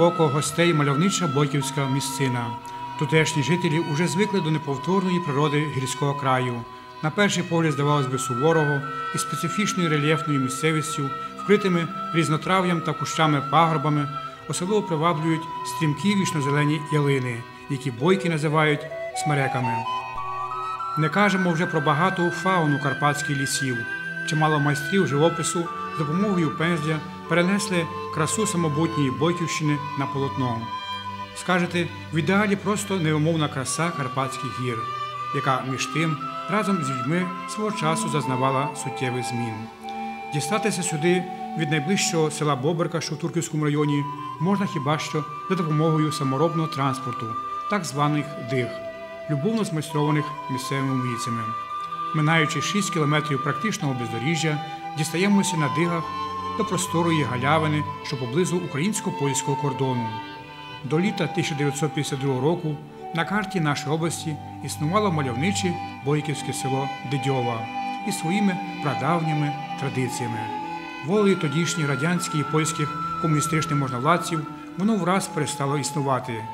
Око гостей мальовнича Бойківська місцина. Тутешні жителі уже звикли до неповторної природи гірського краю. На перший погляд, здавалось би, суворого і специфічною рельєфною місцевістю, вкритими різнотрав'ям та кущами пагорбами, особливо приваблюють стрімкі вічнозелені ялини, які бойки називають смереками. Не кажемо вже про багату фауну карпатських лісів. Чимало майстрів живопису з допомогою пензля перенесли красу самобутньої Бойківщини на полотно. Скажете, в ідеалі просто невимовна краса Карпатських гір, яка між тим разом з людьми свого часу зазнавала суттєвих змін. Дістатися сюди від найближчого села Боберка, що в Турківському районі, можна хіба що за допомогою саморобного транспорту, так званих диг, любовно змайстрованих місцевими умільцями. Минаючи 6 кілометрів практичного бездоріжжя, дістаємося на дигах до просторої галявини, що поблизу українсько-польського кордону. До літа 1952 року на карті нашої області існувало мальовниче бойківське село Дедьова із своїми прадавніми традиціями. Волею тодішніх радянських і польських комуністичних можновладців воно враз перестало існувати.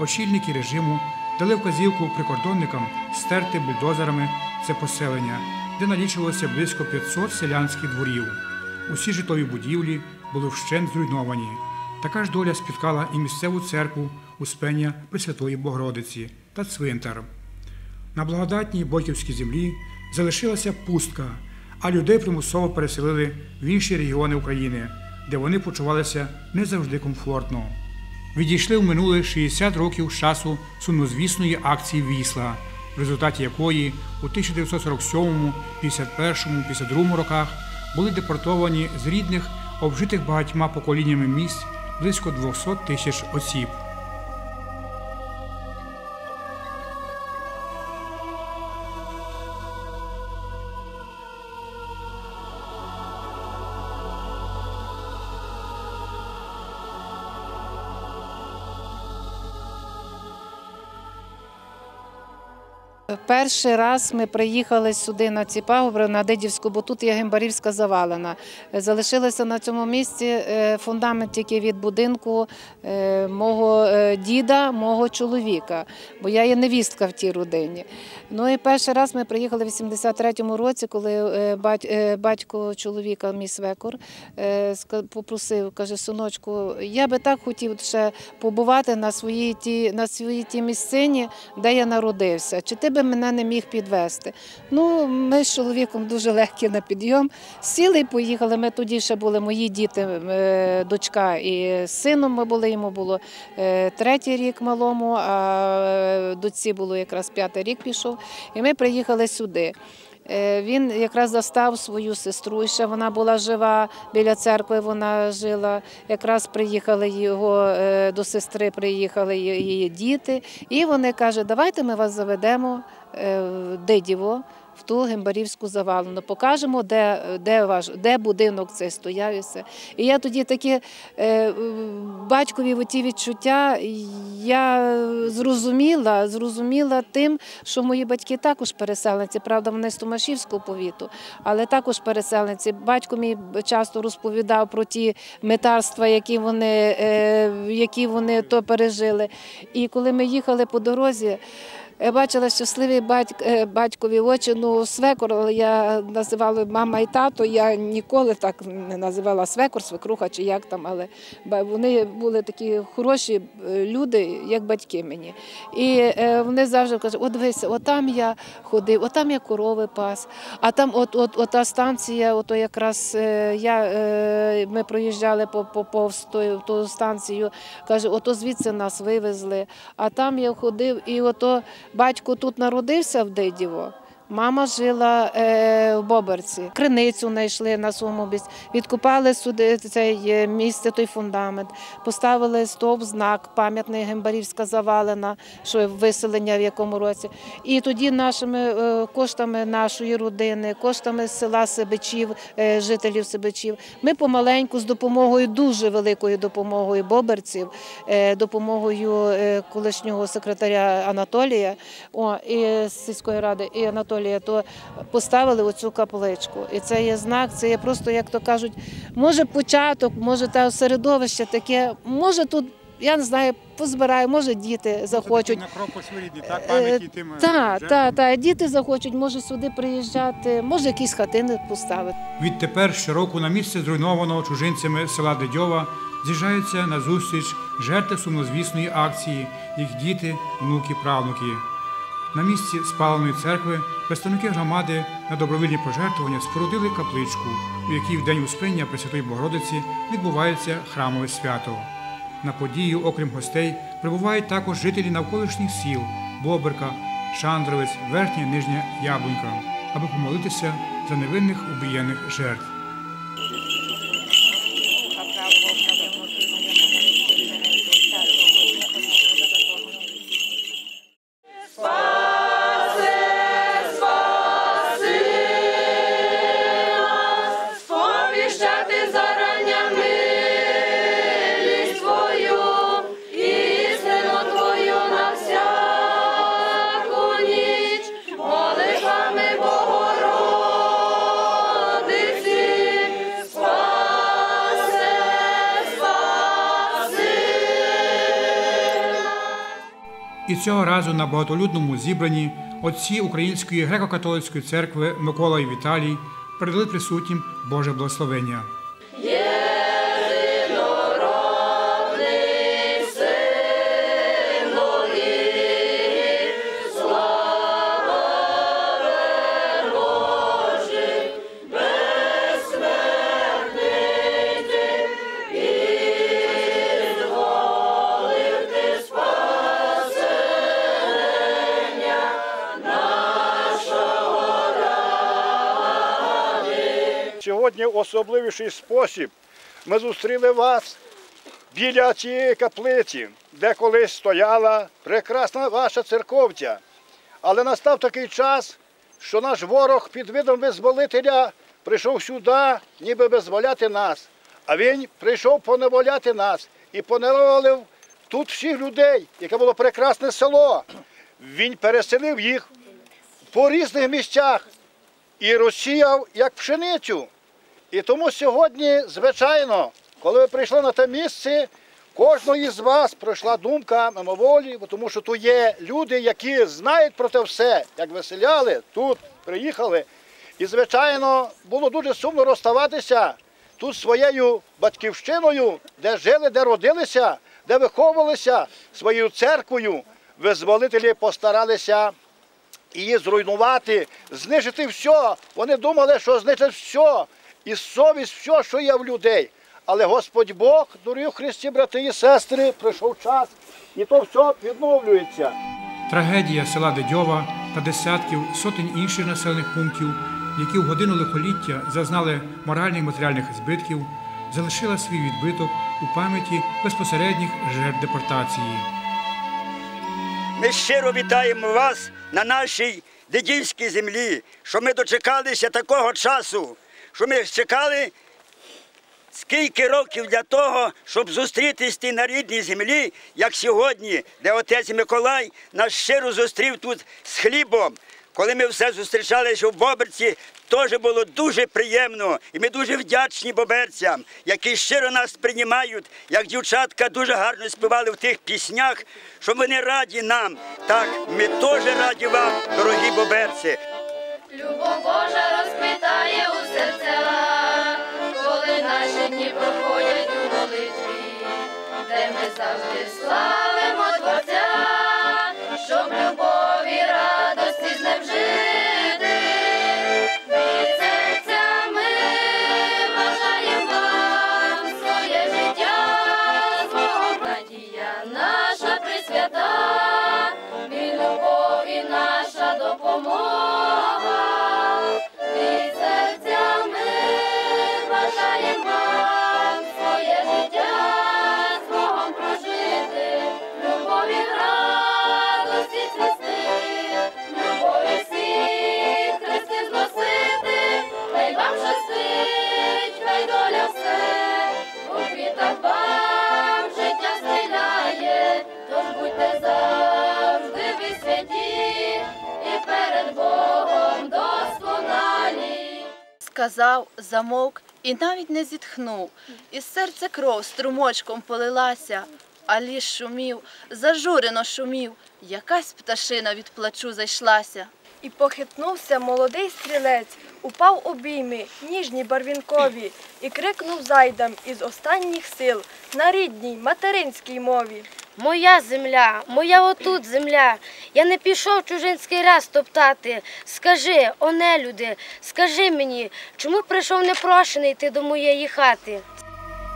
Очільники режиму дали вказівку прикордонникам стерти бульдозерами це поселення, де налічувалося близько 500 селянських дворів. Усі житлові будівлі були вщент зруйновані. Така ж доля спіткала і місцеву церкву Успення Пресвятої Богородиці та цвинтар. На благодатній Бойківській землі залишилася пустка, а людей примусово переселили в інші регіони України, де вони почувалися не завжди комфортно. Відійшли в минуле 60 років часу сумнозвісної акції Вісла, в результаті якої у 1947, 51, 52 роках були депортовані з рідних, обжитих багатьма поколіннями місць близько 200 тисяч осіб. Перший раз ми приїхали сюди на ці пагорби, на Дидівську, бо тут є Гембарівська завалена. Залишилося на цьому місці е, фундамент тільки від будинку е, мого е, діда, мого чоловіка, бо я є невістка в тій родині. Ну і перший раз ми приїхали в 83-му році, коли батько чоловіка, мій свекор, попросив, каже, синочку, я би так хотів ще побувати на своїй ті, на своїй ті місцині, де я народився. Чи ти би мене не міг підвести. Ну, Ми з чоловіком дуже легкі на підйом. Сіли і поїхали. Ми тоді ще були мої діти, е, дочка і сином ми були, йому було е, третій рік малому, а е, доці було якраз п'ятий рік пішов. І ми приїхали сюди. Він якраз застав свою сестру, ще вона була жива біля церкви. Вона жила. Якраз приїхали його до сестри, приїхали її діти, і вони кажуть, давайте ми вас заведемо в Дидіво в ту гембарівську завалену, покажемо, де де, ваш, де будинок цей стояв. І все. І я тоді такі е, батькові ті відчуття я зрозуміла, зрозуміла тим, що мої батьки також переселенці, правда, вони з Томашівського повіту, але також переселенці. Батько мій часто розповідав про ті метарства, які вони, е, які вони то пережили. І коли ми їхали по дорозі. Я бачила щасливі е, батькові очі. Ну, свекор я називала мама і тато. Я ніколи так не називала свекор, свекруха чи як там, але вони були такі хороші е, люди, як батьки мені. І е, вони завжди кажуть, от дивися, отам я ходив, отам я корови пас, а там от, от, от та станція, ото якраз я, ми проїжджали по, по повз ту, ту станцію, каже, ото звідси нас вивезли, а там я ходив і ото. Батько тут народився в Дидіво. Мама жила е, в Боберці, криницю знайшли на місці, відкупали сюди цей е, місце, той фундамент, поставили стовп, знак, пам'ятний Гембарівська завалена, що виселення в якому році. І тоді нашими е, коштами нашої родини, коштами села Себечів, е, жителів Себечів, ми помаленьку з допомогою, дуже великою допомогою Боберців, допомогою колишнього секретаря Анатолія о, і сільської ради і Анатолія. Багато літ, то поставили оцю капличку. І це є знак, це є просто, як то кажуть, може початок, може те середовище таке, може тут, я не знаю, позбираю, може діти захочуть. Некрополь своєрідний, так, Е, пам'яті тим. Так, так, так. Діти захочуть, може сюди приїжджати, може якісь хатини поставити. Відтепер щороку на місце зруйнованого чужинцями села Дедьова з'їжджаються на зустріч жертви сумнозвісної акції, їх діти, внуки, правнуки. На місці спаленої церкви представники громади на добровільні пожертвування спорудили капличку, у якій в день Успення Пресвятої Богородиці відбувається храмове свято. На подію, окрім гостей, прибувають також жителі навколишніх сіл Боберка, Шандровець, Верхня Нижня Яблунька, аби помолитися за невинних убієнних жертв. Цього разу на багатолюдному зібранні отці Української греко-католицької церкви Микола Віталій передали присутнім Боже благословення. Сьогодні особливіший спосіб ми зустріли вас біля цієї каплиці, де колись стояла прекрасна ваша церковця. Але настав такий час, що наш ворог під видом визволителя прийшов сюди, ніби визволяти нас. А він прийшов поневоляти нас і поневолив тут всіх людей, яке було прекрасне село. Він переселив їх по різних місцях і розсіяв як пшеницю. І тому сьогодні, звичайно, коли ви прийшли на те місце, кожної з вас пройшла думка мимоволі, тому що тут є люди, які знають про те все, як веселяли, тут приїхали. І, звичайно, було дуже сумно розставатися тут своєю батьківщиною, де жили, де родилися, де виховувалися своєю церквою. Визволителі постаралися її зруйнувати, знищити все. Вони думали, що знищать все, і совість, все, що є в людей. Але Господь Бог, дорогі Христі, брати і сестри, прийшов час, і то все відновлюється. Трагедія села Дедьова та десятків сотень інших населених пунктів, які в годину лихоліття зазнали моральних і матеріальних збитків, залишила свій відбиток у пам'яті безпосередніх жертв депортації. Ми щиро вітаємо вас на нашій дедівській землі, що ми дочекалися такого часу, що ми чекали скільки років для того, щоб зустрітись ті на рідній землі, як сьогодні, де отець Миколай нас щиро зустрів тут з хлібом. Коли ми все зустрічалися в Боберці, теж було дуже приємно. І ми дуже вдячні боберцям, які щиро нас приймають, як дівчатка дуже гарно співали в тих піснях, що вони раді нам. Так, ми теж раді вам, дорогі боберці. Любов Божа розквітає у серцях, коли наші дні проходять у молитві, де ми завжди славимо Творця, сказав, замовк і навіть не зітхнув. Із серця кров струмочком полилася, а ліс шумів, зажурено шумів, якась пташина від плачу зайшлася. І похитнувся молодий стрілець, упав обійми, ніжні барвінкові, і крикнув зайдам із останніх сил на рідній материнській мові. Моя земля, моя отут земля. Я не пішов чужинський раз топтати. Скажи, о нелюди, скажи мені, чому прийшов непрошений ти до моєї хати?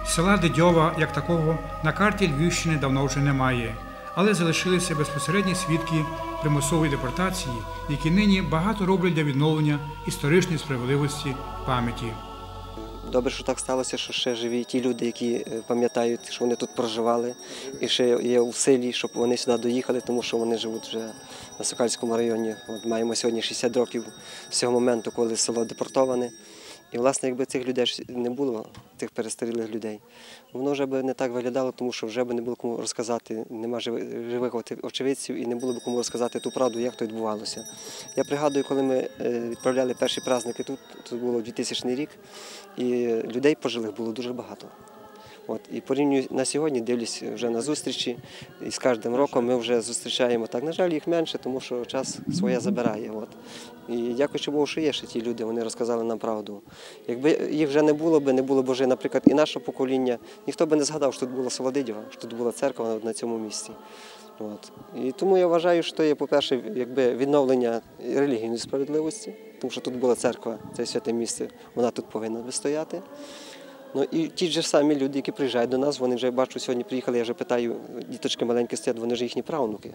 Села Дедьова, як такого, на карті Львівщини давно вже немає, але залишилися безпосередні свідки примусової депортації, які нині багато роблять для відновлення історичної справедливості пам'яті. Добре, що так сталося, що ще живі ті люди, які е, пам'ятають, що вони тут проживали, і ще є у силі, щоб вони сюди доїхали, тому що вони живуть вже на Сокальському районі. От маємо сьогодні 60 років з цього моменту, коли село депортоване. І, власне, якби цих людей не було, тих перестарілих людей, воно вже б не так виглядало, тому що вже б не було кому розказати, нема живих очевидців і не було б кому розказати ту правду, як то відбувалося. Я пригадую, коли ми е, відправляли перші праздники тут, тут було 2000 рік, і людей пожилих було дуже багато. От, і порівнюю на сьогодні, дивлюсь вже на зустрічі, і з кожним роком ми вже зустрічаємо так. На жаль, їх менше, тому що час своє забирає. От. І дякуючи Богу, що є ще ті люди, вони розказали нам правду. Якби їх вже не було не було б вже, наприклад, і наше покоління, ніхто би не згадав, що тут було село що тут була церква на цьому місці. От. І тому я вважаю, що є, по-перше, якби відновлення релігійної справедливості, тому що тут була церква, це святе місце, вона тут повинна би стояти. Ну і ті ж самі люди, які приїжджають до нас, вони вже бачу, сьогодні приїхали, я вже питаю, діточки маленькі стоять, вони ж їхні правнуки.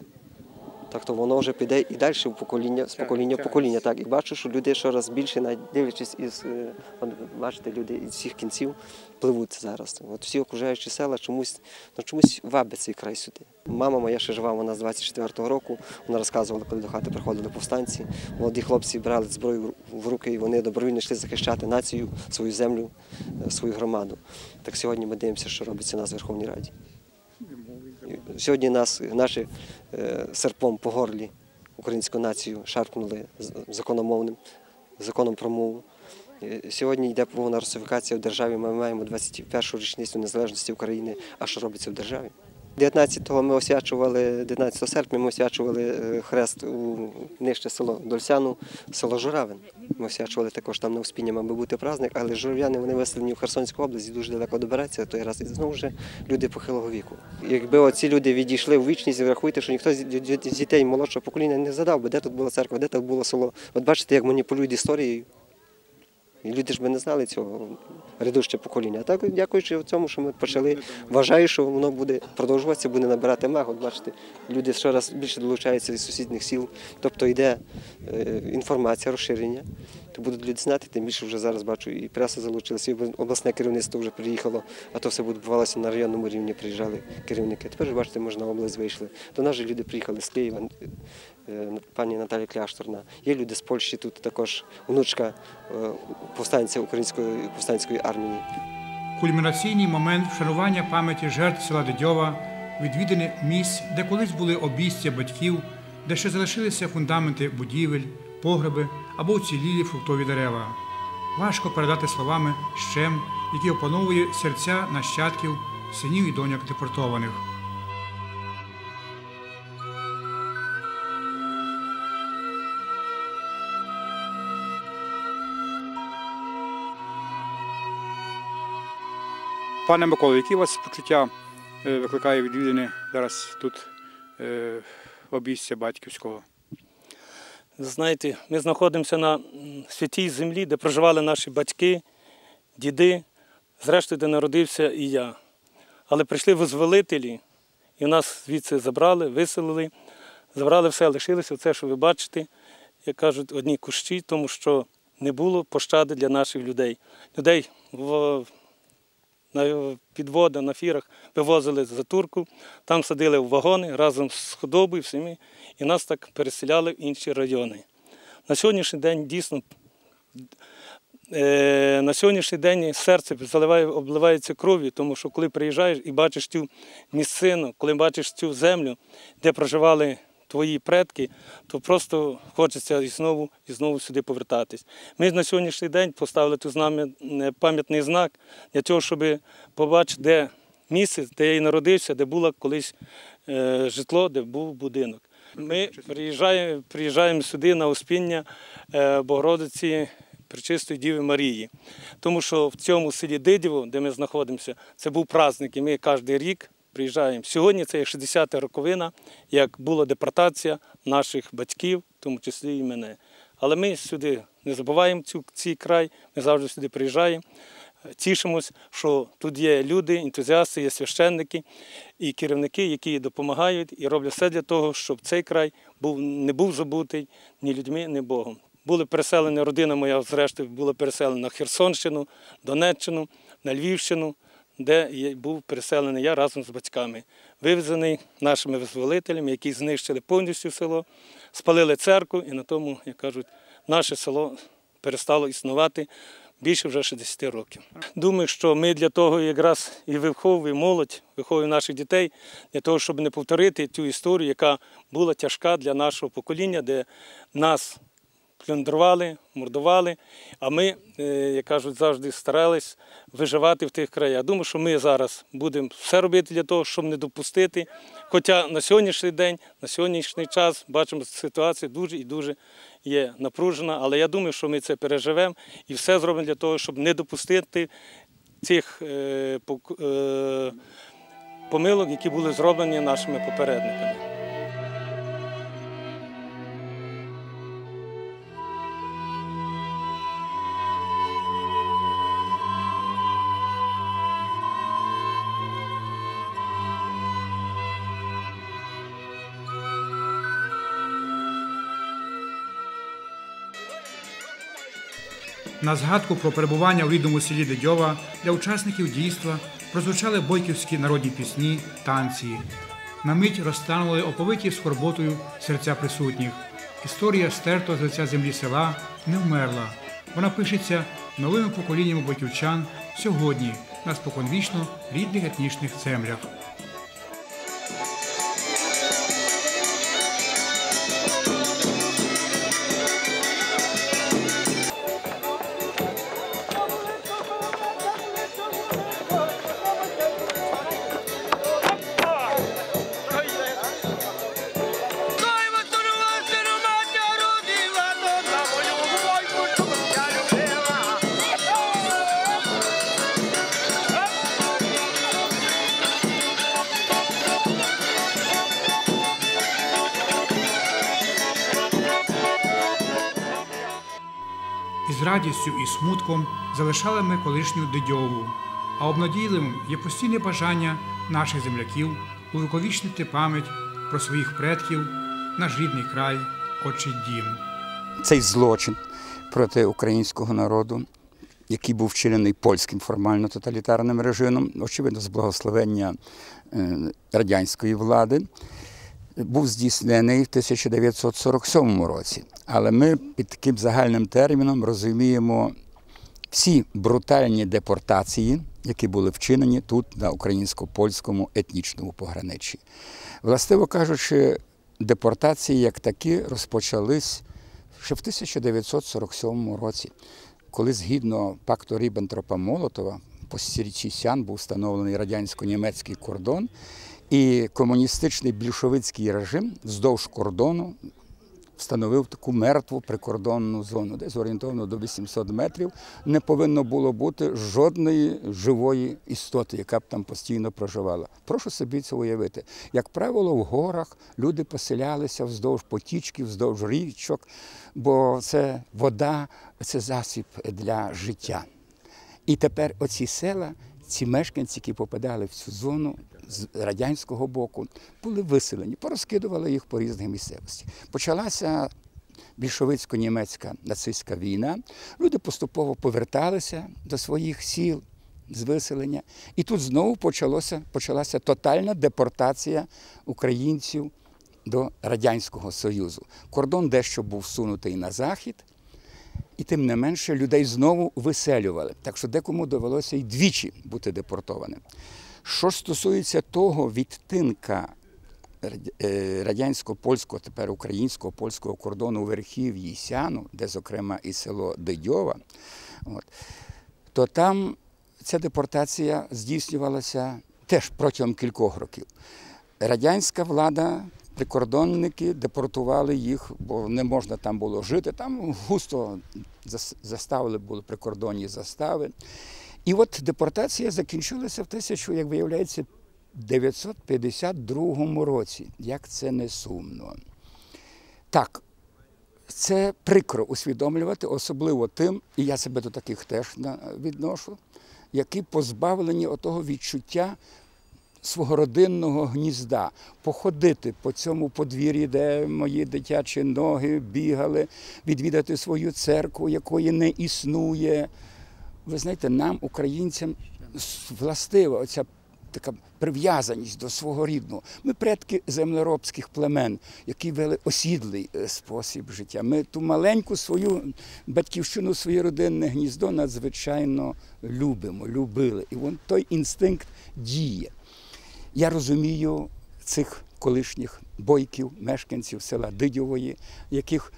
Так то воно вже піде і далі в покоління, з покоління в покоління. Так, і бачу, що люди щораз більше, навіть дивлячись із, е, бачите, люди із всіх кінців пливуть зараз. От всі окружаючі села чомусь, ну, чомусь вабить цей край сюди. Мама моя ще жива, вона з 24-го року. Вона розказувала, коли до хати приходили повстанці. Молоді хлопці брали зброю в руки, і вони добровільно йшли захищати націю, свою землю, е, свою громаду. Так сьогодні ми дивимося, що робиться у нас в Верховній Раді. Сьогодні нас наші серпом по горлі українську націю шарпнули закономовним законом про мову. Е, Сьогодні йде повна русифікація в державі. Ми маємо 21-шу річницю незалежності України. А що робиться в державі? 19-го ми освячували, 19 серпня ми освячували е, хрест у нижче село Дольсяну, село Журавин. Ми освячували також там на Успіння мав би бути праздник, але журав'яни вони виселені в Херсонську область, дуже далеко добиратися той раз. І знову вже люди похилого віку. Якби оці люди відійшли у вічність, врахуйте, що ніхто з дітей молодшого покоління не задав би, де тут була церква, де тут було село. От бачите, як маніпулюють історією. Люди ж би не знали цього редуще покоління. А так, дякуючи цьому, що ми почали, вважаю, що воно буде продовжуватися, буде набирати мег. От бачите, люди щораз більше долучаються із сусідніх сіл, тобто йде е, інформація, розширення. То будуть люди знати, тим більше вже зараз бачу, і преса залучилася, і обласне керівництво вже приїхало, а то все відбувалося на районному рівні, приїжджали керівники. Тепер бачите, ми ж на область вийшли. До нас же люди приїхали з Києва, пані Наталія Кляшторна. Є люди з Польщі, тут також внучка е, повстанця української повстанської армії. Кульмінаційний момент вшанування пам'яті жертв села Дедьова, відвідини місць, де колись були обійстя батьків, де ще залишилися фундаменти будівель, погреби або уцілілі фруктові дерева. Важко передати словами щем, який опановує серця нащадків, синів і доньок депортованих. Пане Миколо, які у вас почуття е, викликає відвідини зараз тут е, обійстя батьківського? Знаєте, ми знаходимося на святій землі, де проживали наші батьки, діди, зрештою, де народився і я. Але прийшли визволителі і нас звідси забрали, виселили, забрали все, лишилося це, що ви бачите, як кажуть, одні кущі, тому що не було пощади для наших людей. Людей в на підводи, на фірах вивозили за турку, там садили в вагони разом з худобою всіми, і нас так переселяли в інші райони. На сьогоднішній день дійсно е, на сьогоднішній день серце заливає, обливається кров'ю, тому що коли приїжджаєш і бачиш цю місцину, коли бачиш цю землю, де проживали твої предки, то просто хочеться і знову і знову сюди повертатись. Ми на сьогоднішній день поставили тут з нами е, пам'ятний знак для того, щоб побачити, де місце, де я народився, де було колись е, житло, де був будинок. Ми приїжджаємо, приїжджаємо сюди на Успіння е, Богородиці Пречистої Діви Марії. Тому що в цьому селі Дидіво, де ми знаходимося, це був праздник, і ми кожен рік приїжджаємо. Сьогодні це є 60-та роковина, як була депортація наших батьків, в тому числі і мене. Але ми сюди не забуваємо цю, цей край, ми завжди сюди приїжджаємо. Тішимось, що тут є люди, ентузіасти, є священники і керівники, які допомагають і роблять все для того, щоб цей край був, не був забутий ні людьми, ні Богом. Були переселені, родина моя, зрештою, була переселена на Херсонщину, Донеччину, на Львівщину, де був переселений я разом з батьками, вивезений нашими визволителями, які знищили повністю село, спалили церкву, і на тому, як кажуть, наше село перестало існувати більше вже 60 років. Думаю, що ми для того якраз і виховуємо молодь, виховуємо наших дітей, для того, щоб не повторити цю історію, яка була тяжка для нашого покоління, де нас плюндрували, мордували, а ми, е, як кажуть, завжди старались виживати в тих краях. Думаю, що ми зараз будемо все робити для того, щоб не допустити. Хоча на сьогоднішній день, на сьогоднішній час бачимо, ситуація дуже і дуже є напружена, але я думаю, що ми це переживемо і все зробимо для того, щоб не допустити цих е, е, помилок, які були зроблені нашими попередниками. На згадку про перебування у рідному селі Дедьова для учасників дійства прозвучали бойківські народні пісні, танці. На мить розтанули оповиті скорботою серця присутніх. Історія стертого з лиця землі села не вмерла. Вона пишеться новими поколіннями бойківчан сьогодні на споконвічно рідних етнічних землях. Радістю і смутком залишали ми колишню Дедьову, а обнадійливим є постійне бажання наших земляків увіковічнити пам'ять про своїх предків, наш рідний край, отчий дім. цей злочин проти українського народу, який був вчинений польським формально тоталітарним режимом, очевидно, з благословення е, радянської влади, був здійснений в 1947 році. Але ми під таким загальним терміном розуміємо всі брутальні депортації, які були вчинені тут, на українсько-польському етнічному пограниччі. Властиво кажучи, депортації як такі розпочались ще в 1947 році, коли згідно пакту Ріббентропа Молотова по стільці Сян був встановлений радянсько-німецький кордон, і комуністичний більшовицький режим вздовж кордону встановив таку мертву прикордонну зону, десь орієнтовно до 800 метрів. Не повинно було бути жодної живої істоти, яка б там постійно проживала. Прошу собі це уявити. Як правило, в горах люди поселялися вздовж потічків, вздовж річок, бо це вода, це засіб для життя. І тепер оці села, ці мешканці, які попадали в цю зону з радянського боку, були виселені, порозкидували їх по різних місцевості. Почалася більшовицько-німецька нацистська війна. Люди поступово поверталися до своїх сіл з виселення. І тут знову почалося, почалася тотальна депортація українців до Радянського Союзу. Кордон дещо був сунутий на захід. І тим не менше людей знову виселювали. Так що декому довелося й двічі бути депортованим. Що ж стосується того відтинка е, радянсько-польського, тепер українського польського кордону Верхів'ї Сяну, де, зокрема, і село Дидьова, от, то там ця депортація здійснювалася теж протягом кількох років. Радянська влада, прикордонники депортували їх, бо не можна там було жити. Там густо заставили були прикордонні застави. І от депортація закінчилася в тисячу, як виявляється, 952 році. Як це не сумно. Так, це прикро усвідомлювати, особливо тим, і я себе до таких теж відношу, які позбавлені отого відчуття свого родинного гнізда, походити по цьому подвір'ї, де мої дитячі ноги бігали, відвідати свою церкву, якої не існує. Ви знаєте, нам, українцям, властива оця така прив'язаність до свого рідного. Ми предки землеробських племен, які вели осідлий е, спосіб життя. Ми ту маленьку свою батьківщину, своє родинне гніздо надзвичайно любимо, любили. І вон той інстинкт діє. Я розумію цих колишніх бойків, мешканців села Дидьової, яких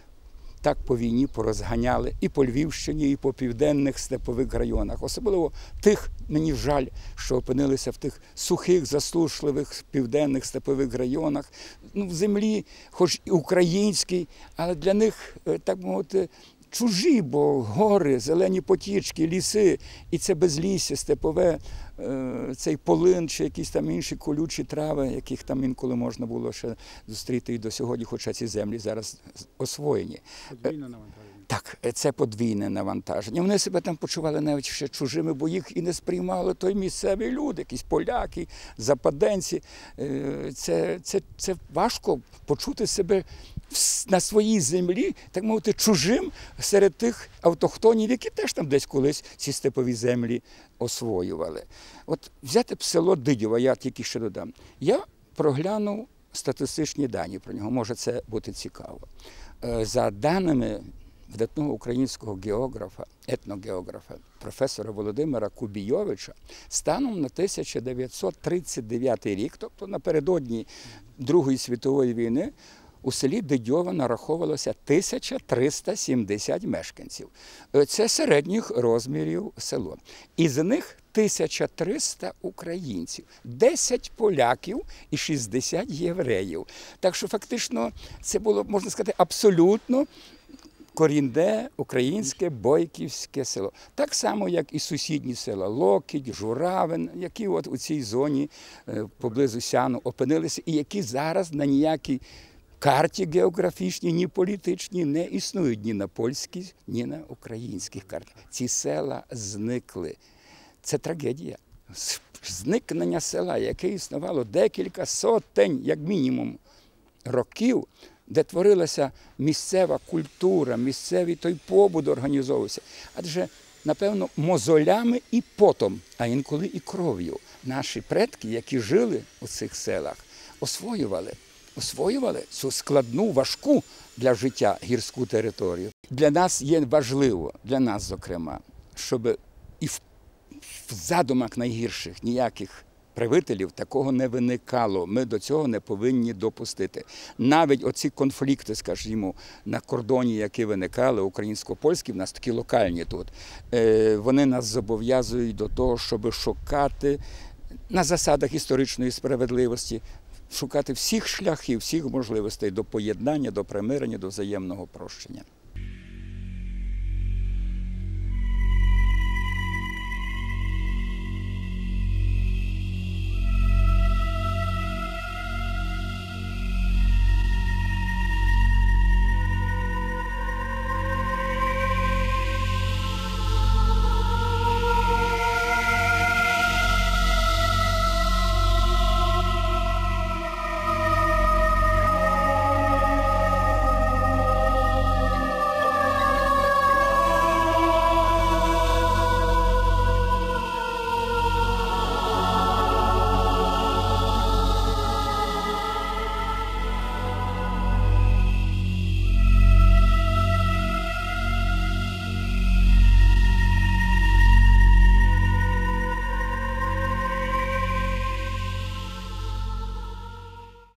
так по війні порозганяли і по Львівщині, і по південних степових районах. Особливо тих, мені жаль, що опинилися в тих сухих, засушливих південних степових районах, ну, в землі, хоч і українській, але для них, е, так мовити, чужі, бо гори, зелені потічки, ліси, і це безлісся степове, е, цей полин чи якісь там інші колючі трави, яких там інколи можна було ще зустріти і до сьогодні, хоча ці землі зараз освоєні. Подвійне навантаження. Так, це подвійне навантаження. Вони себе там почували навіть ще чужими, бо їх і не сприймали той місцевий люди, якісь поляки, западенці. Е, Це, це, це важко почути себе на своїй землі, так мовити, чужим серед тих автохтонів, які теж там десь колись ці степові землі освоювали. От взяти б село Дидьова, я тільки ще додам. Я проглянув статистичні дані про нього, може це бути цікаво. Е, За даними видатного українського географа, етногеографа, професора Володимира Кубійовича, станом на 1939 рік, тобто напередодні Другої світової війни, у селі Дидьова нараховувалося 1370 мешканців. Е, Це середніх розмірів село. Із них 1300 українців, 10 поляків і 60 євреїв. Так що фактично це було, можна сказати, абсолютно корінне українське бойківське село. Так само, як і сусідні села Локідь, Журавин, які от у цій зоні е, поблизу Сяну опинилися, і які зараз на ніякій карті географічній, ні політичній не існують ні на польській, ні на українських картах. Ці села зникли. Це трагедія. Зникнення села, яке існувало декілька сотень, як мінімум, років, де творилася місцева культура, місцевий той побут організовувався. Адже, напевно, мозолями і потом, а інколи і кров'ю, наші предки, які жили у цих селах, освоювали, освоювали цю складну, важку для життя гірську територію. Для нас є важливо, для нас, зокрема, щоб і в задумах найгірших ніяких правителів такого не виникало. Ми до цього не повинні допустити. Навіть оці конфлікти, скажімо, на кордоні, які виникали, українсько-польські, в нас такі локальні тут, е, вони нас зобов'язують до того, щоб шукати на засадах історичної справедливості. Шукати всіх шляхів, всіх можливостей до поєднання, до примирення, до взаємного прощення.